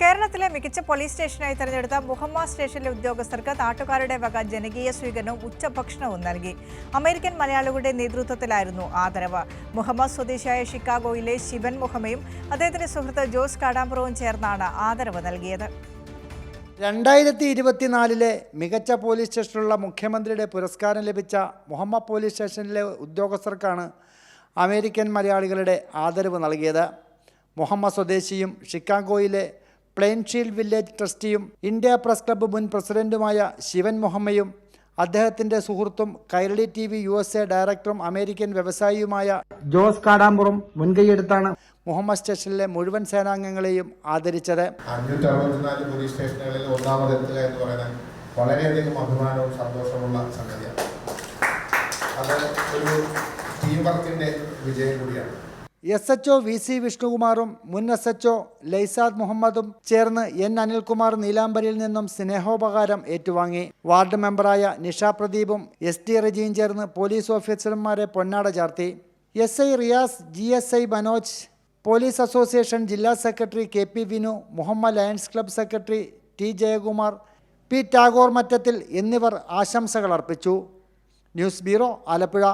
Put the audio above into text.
കേരളത്തിലെ മികച്ച പോലീസ് സ്റ്റേഷനായി തെരഞ്ഞെടുത്ത മുഹമ്മ സ്റ്റേഷനിലെ ഉദ്യോഗസ്ഥർക്ക് നാട്ടുകാരുടെ വക ജനകീയ സ്വീകരണവും ഉച്ചഭക്ഷണവും നൽകി. അമേരിക്കൻ മലയാളികളുടെ നേതൃത്വത്തിലായിരുന്നു ആദരവ്. മുഹമ്മദ് സ്വദേശിയായ ഷിക്കാഗോയിലെ ശിവൻ മുഹമ്മയും അദ്ദേഹത്തിന്റെ സുഹൃത്ത് ജോസ് കാടാമ്പുറവും ചേർന്നാണ് ആദരവ് നൽകിയത്. രണ്ടായിരത്തി ഇരുപത്തിനാലിലെ മികച്ച പോലീസ് സ്റ്റേഷനുള്ള മുഖ്യമന്ത്രിയുടെ പുരസ്കാരം ലഭിച്ച മുഹമ്മദ് പോലീസ് സ്റ്റേഷനിലെ ഉദ്യോഗസ്ഥർക്കാണ് അമേരിക്കൻ മലയാളികളുടെ ആദരവ് നൽകിയത്. മുഹമ്മദ് സ്വദേശിയും ഷിക്കാഗോയിലെ Plainfield village ട്രസ്റ്റിയും India press club മുൻ പ്രസിഡന്റുമായ ശിവൻ മുഹമ്മയും അദ്ദേഹത്തിന്റെ സുഹൃത്തും Kairali T V U S A ഡയറക്ടറും അമേരിക്കൻ വ്യവസായിയുമായ ജോസ് കാടാമ്പുറം മുൻകൈയെടുത്താണ് മുഹമ്മദ് സ്റ്റേഷനിലെ മുഴുവൻ സേനാംഗങ്ങളെയും ആദരിച്ചത്. അഞ്ഞൂറ്റി അറുപത്തിനാല് പോലീസ് സ്റ്റേഷനുകളിൽ ഒന്നാമതെത്തുക എന്ന് പറയുന്നത് വളരെയധികം അഭിമാനവും സന്തോഷമുള്ള സംഗതിയാണ്. അത് ഒരു ടീം വർക്കിന്റെ വിജയം കൂടിയാണ്. S H O V C വിഷ്ണുകുമാറും മുൻ എസ് എച്ച് ഒ ലൈസാദ് മുഹമ്മദും ചേർന്ന് എൻ അനിൽകുമാർ നീലാംബരിയിൽ നിന്നും സ്നേഹോപകാരം ഏറ്റുവാങ്ങി. വാർഡ് മെമ്പറായ നിഷ പ്രദീപും എസ് ടി റജിയും ചേർന്ന് പോലീസ് ഓഫീസർമാരെ പൊന്നാട ചാർത്തി. S I Riyas G S I Manoj police association ജില്ലാ secretary K P Vinu Muhammad lions club secretary T Jayakumar P Tagore Mattathil എന്നിവർ ആശംസകൾ അർപ്പിച്ചു. News bureau Alappuzha.